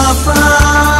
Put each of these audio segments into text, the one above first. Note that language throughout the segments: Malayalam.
Papa.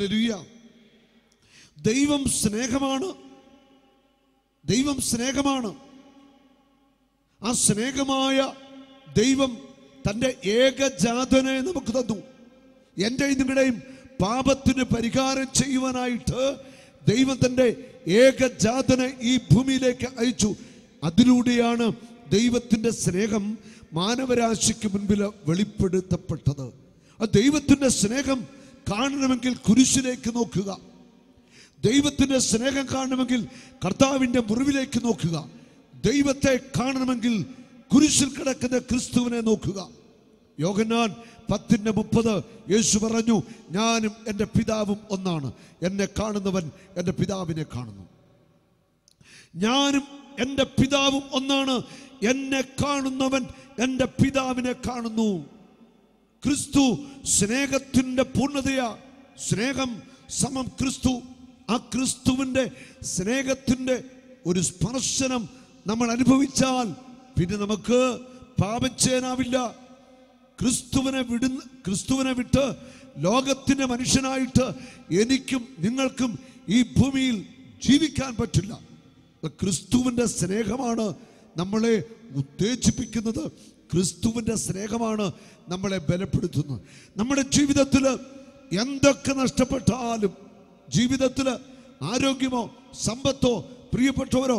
ഹല്ലേലൂയ ദൈവം സ്നേഹമാണ്. ദൈവം സ്നേഹമാണ്. ആ സ്നേഹമായ ദൈവം തന്റെ ഏകജാതനെ നമുക്ക് തന്നു. എന്റെയും നിങ്ങളുടെയും പാപത്തിന് പരിഹാരം ചെയ്യുവാനായിട്ട് ദൈവം തന്റെ ഏകജാതനെ ഈ ഭൂമിയിലേക്ക് അയച്ചു. അതിലൂടെയാണ് ദൈവത്തിന്റെ സ്നേഹം മാനവരാശിക്ക് മുൻപിൽ വെളിപ്പെടുത്തപ്പെട്ടത്. ആ ദൈവത്തിന്റെ സ്നേഹം കാണണമെങ്കിൽ കുരിശിലേക്ക് നോക്കുക. ദൈവത്തിന്റെ സ്നേഹം കാണണമെങ്കിൽ കർത്താവിന്റെ മുറിവിലേക്ക് നോക്കുക. ദൈവത്തെ കാണണമെങ്കിൽ കുരിശിൽ കിടക്കുന്ന ക്രിസ്തുവിനെ നോക്കുക. യോഹന്നാൻ പത്തിന്റെ മുപ്പത് യേശു പറഞ്ഞു ഞാനും എന്റെ പിതാവും ഒന്നാണ്. എന്നെ കാണുന്നവൻ എന്റെ പിതാവിനെ കാണുന്നു. ഞാനും എന്റെ പിതാവും ഒന്നാണ്. എന്നെ കാണുന്നവൻ എന്റെ പിതാവിനെ കാണുന്നു. ക്രിസ്തു സ്നേഹത്തിന്റെ പൂർണതയാ. സ്നേഹം സമം ക്രിസ്തു. ആ ക്രിസ്തുവിന്റെ സ്നേഹത്തിന്റെ ഒരു സ്പർശനം നമ്മൾ അനുഭവിച്ചാൽ പിന്നെ നമുക്ക് പാപം ചെയ്യാനാവില്ല ക്രിസ്തുവിനെ വിടുന്ന ക്രിസ്തുവിനെ വിട്ട് ലോകത്തിന്റെ മനുഷ്യനായിട്ട് എനിക്കും നിങ്ങൾക്കും ഈ ഭൂമിയിൽ ജീവിക്കാൻ പറ്റില്ല. ക്രിസ്തുവിന്റെ സ്നേഹമാണ് നമ്മളെ ഉത്തേജിപ്പിക്കുന്നത് ക്രിസ്തുവിന്റെ സ്നേഹമാണ് നമ്മളെ ബലപ്പെടുത്തുന്നത്. നമ്മുടെ ജീവിതത്തിൽ എന്തൊക്കെ നഷ്ടപ്പെട്ടാലും ജീവിതത്തിൽ ആരോഗ്യമോ സമ്പത്തോ പ്രിയപ്പെട്ടവരോ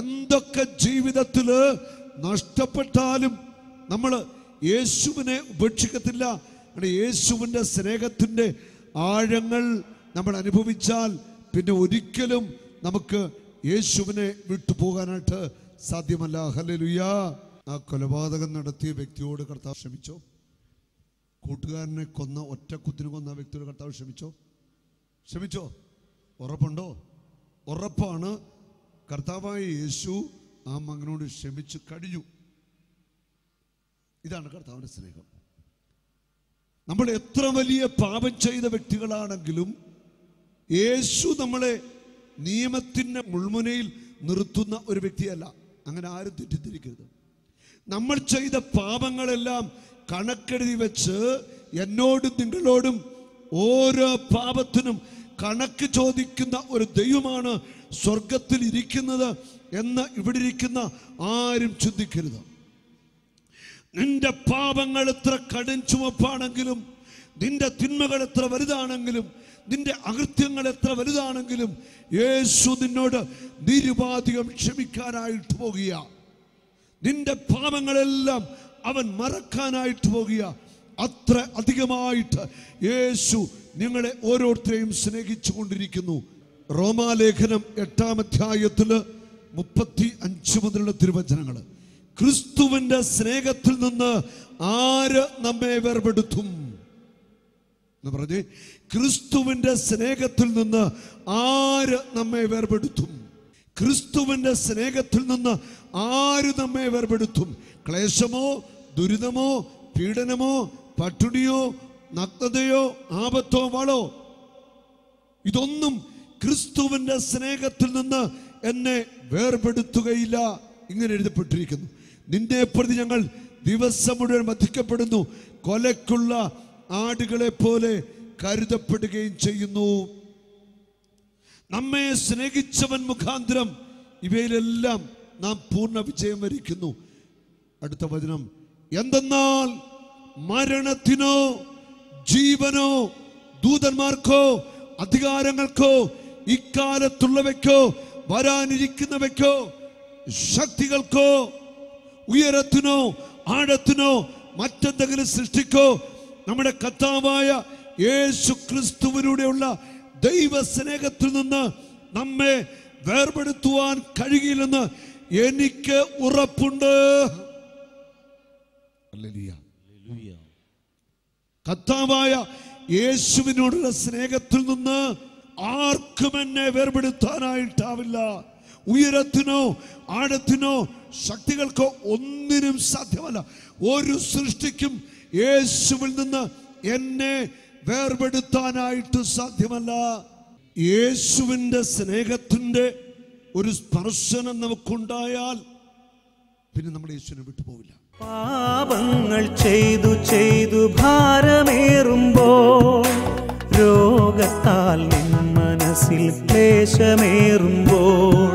എന്തൊക്കെ ജീവിതത്തിൽ നഷ്ടപ്പെട്ടാലും നമ്മൾ യേശുവിനെ ഉപേക്ഷിക്കത്തില്ല. യേശുവിന്റെ സ്നേഹത്തിന്റെ ആഴങ്ങൾ നമ്മൾ അനുഭവിച്ചാൽ പിന്നെ ഒരിക്കലും നമുക്ക് യേശുവിനെ വിട്ടുപോകാനായിട്ട് സാധ്യമല്ല. ഹലലുയ ആ കൊലപാതകം നടത്തിയ വ്യക്തിയോട് കർത്താവ് ക്ഷമിച്ചോ? കൂട്ടുകാരനെ കൊന്ന ഒറ്റക്കുത്തിന് കൊന്ന വ്യക്തിയോട് കർത്താവ് ക്ഷമിച്ചോ? ക്ഷമിച്ചോ? ഉറപ്പുണ്ടോ? ഉറപ്പാണ്. കർത്താവായ യേശു ആ മകനോട് ക്ഷമിച്ചു കഴിഞ്ഞു. ഇതാണ് കർത്താവിന്റെ സ്നേഹം. നമ്മൾ എത്ര വലിയ പാപം ചെയ്ത വ്യക്തികളാണെങ്കിലും യേശു നമ്മളെ നിയമത്തിന്റെ മുൾമുനയിൽ നിർത്തുന്ന ഒരു വ്യക്തിയല്ല. അങ്ങനെ ആരും തെറ്റിദ്ധരിക്കരുത്. നമ്മൾ ചെയ്ത പാപങ്ങളെല്ലാം കണക്കെഴുതി വെച്ച് എന്നോടും നിങ്ങളോടും ഓരോ പാപത്തിനും കണക്ക് ചോദിക്കുന്ന ഒരു ദൈവമാണ് സ്വർഗത്തിൽ ഇരിക്കുന്നത് എന്ന് ഇവിടെ ഇരിക്കുന്ന ആരും ചിന്തിക്കരുത്. നിന്റെ പാപങ്ങൾ എത്ര കടും ചുമപ്പാണെങ്കിലും നിന്റെ തിന്മകൾ എത്ര വലുതാണെങ്കിലും നിന്റെ അകൃത്യങ്ങൾ എത്ര വലുതാണെങ്കിലും യേശു നിന്നോട് നിരുപാധികം ക്ഷമിക്കാനായിട്ട് പോകുക. നിന്റെ പാപങ്ങളെല്ലാം അവൻ മറക്കാനായിട്ട് പോകുക. അത്ര അധികമായിട്ട് യേശു നിങ്ങളെ ഓരോരുത്തരെയും സ്നേഹിച്ചു കൊണ്ടിരിക്കുന്നു. റോമാലേഖനം എട്ടാം അധ്യായത്തിൽ മുപ്പത്തി അഞ്ച് മുതലുള്ള തിരുവചനങ്ങൾ. ക്രിസ്തുവിന്റെ സ്നേഹത്തിൽ നിന്ന് ആര് നമ്മെ വേർപെടുത്തും? എന്ന് പറഞ്ഞ് ക്രിസ്തുവിന്റെ സ്നേഹത്തിൽ നിന്ന് ആര് നമ്മെ വേർപെടുത്തും? ക്രിസ്തുവിന്റെ സ്നേഹത്തിൽ നിന്ന് ആര് നമ്മെ വേർപെടുത്തും? ക്ലേശമോ ദുരിതമോ പീഡനമോ പട്ടിണിയോ നഗ്നതയോ ആപത്തോ വളോ? ഇതൊന്നും ക്രിസ്തുവിന്റെ സ്നേഹത്തിൽ നിന്ന് എന്നെ വേർപെടുത്തുകയില്ല. ഇങ്ങനെ എഴുതപ്പെട്ടിരിക്കുന്നു. നിന്റെ പ്രതി ഞങ്ങൾ ദിവസം മുഴുവൻ വധിക്കപ്പെടുന്നു. കൊലക്കുള്ള ആടുകളെ പോലെ കരുതപ്പെടുകയും ചെയ്യുന്നു. നമ്മെ സ്നേഹിച്ചവൻ മുഖാന്തരം ഇവയിലെല്ലാം നാം പൂർണ വിജയം വരിക്കുന്നു. അടുത്ത വചനം. എന്തെന്നാൽ മരണത്തിനോ ജീവനോ ദൂതന്മാർക്കോ അധികാരങ്ങൾക്കോ ഇക്കാലത്തുള്ളവയ്ക്കോ വരാനിരിക്കുന്നവയ്ക്കോ ശക്തികൾക്കോ ഉയരത്തിനോ ആഴത്തിനോ മറ്റെന്തെങ്കിലും സൃഷ്ടിക്കോ നമ്മുടെ കർത്താവായ യേശു ക്രിസ്തുവിലൂടെയുള്ള ദൈവ സ്നേഹത്തിൽ നിന്ന് നമ്മെ വേർപെടുത്തുവാൻ കഴിയില്ലെന്ന് എനിക്ക് ഉറപ്പുണ്ട്. കർത്താവായ യേശുവിനോടുള്ള സ്നേഹത്തിൽ നിന്ന് ആർക്കും എന്നെ വേർപെടുത്താനായിട്ടാവില്ല. ഉയരത്തിനോ ആഴത്തിനോ ശക്തികൾക്കോ ഒന്നിനും സാധ്യമല്ല. ഒരു സൃഷ്ടിക്കും യേശുവിൽ നിന്ന് എന്നെ വേർപെടുത്താനായിട്ട് സാധ്യമല്ല. യേശുവിന്റെ സ്നേഹത്തിന്റെ ഒരു സ്പർശനം നമുക്കുണ്ടായാൽ പിന്നെ നമ്മൾ യേശുവിനെ വിട്ടുപോവില്ല പാപങ്ങൾ ചെയ്തു ചെയ്തു ഭാരമേറുമ്പോൾ രോഗത്താൽ നിൻ മനസ്സിൽ ക്ലേശമേറുമ്പോൾ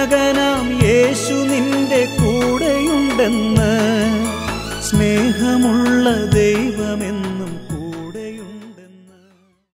രക്ഷകനാം യേശു നിന്റെ കൂടെയുണ്ടെന്ന് സ്നേഹമുള്ള ദൈവമെന്ന്